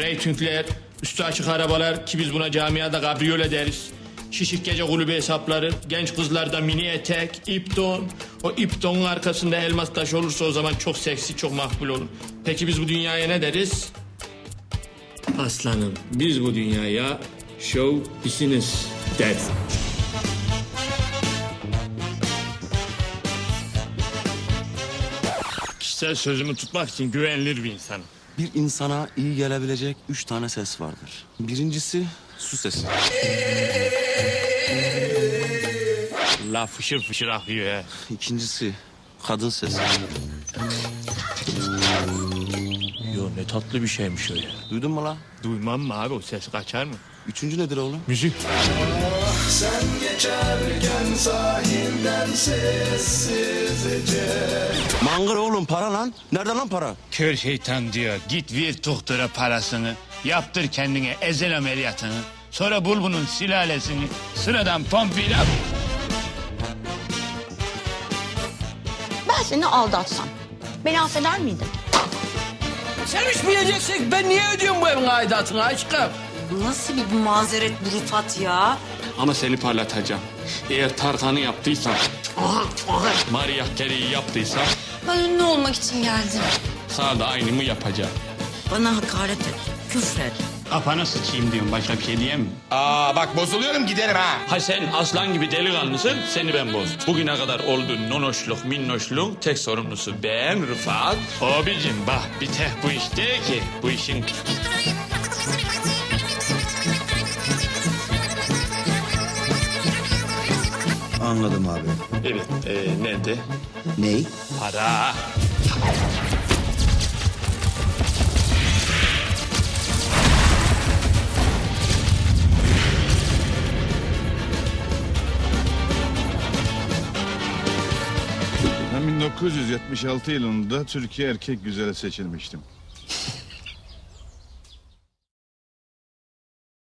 reytingler, üstü açık arabalar ki biz buna camiada kabriyole deriz. Şişik gece kulübü hesapları, genç kızlarda mini etek, ip don. O ip donun arkasında elmas taş olursa o zaman çok seksi, çok makbul olur. Peki biz bu dünyaya ne deriz? Aslanım, biz bu dünyaya show business deriz. Kişisel sözümü tutmak için güvenilir bir insanım. Bir insana iyi gelebilecek üç tane ses vardır. Birincisi su sesi. La fışır fışır akıyor ya. İkincisi kadın sesi. Yo ne tatlı bir şeymiş o ya. Duydun mu la? Duymam mı abi o ses kaçar mı? Üçüncü nedir oğlum? Müzik. Sen geçerken sahilden sessizce Mangır oğlum para lan. Nerede lan para? Kör şeytan diyor git ver doktora parasını. Yaptır kendine ezel ameliyatını. Sonra bul bunun sülalesini. Sıradan pompil yap. Ben seni aldatsam beni affeder miydin? Sen içmeyeceksek ben niye ödüyorum bu evin aidatını aşkım? Bu nasıl bir mazeret bu Rıfat ya? Ama seni parlatacağım. Eğer Tarkan'ı yaptıysan, Maria Carey'i yaptıysan Ben ünlü olmak için geldim. sana da aynımı yapacağım. Bana hakaret et, küfret. Kafana sıçayım diyorum başka bir şey diyeyim mi? Aa bak bozuluyorum giderim ha. Ha sen aslan gibi delikanlısın, seni ben bozdum. Bugüne kadar olduğun nonoşluk, minnoşluğun tek sorumlusu ben Rıfat. Abicim bak bir tek bu iş değil ki. Bu işin Anladım abi. Evet, e, nerede? Ney? Para. Ben 1976 yılında Türkiye erkek güzeli seçilmiştim.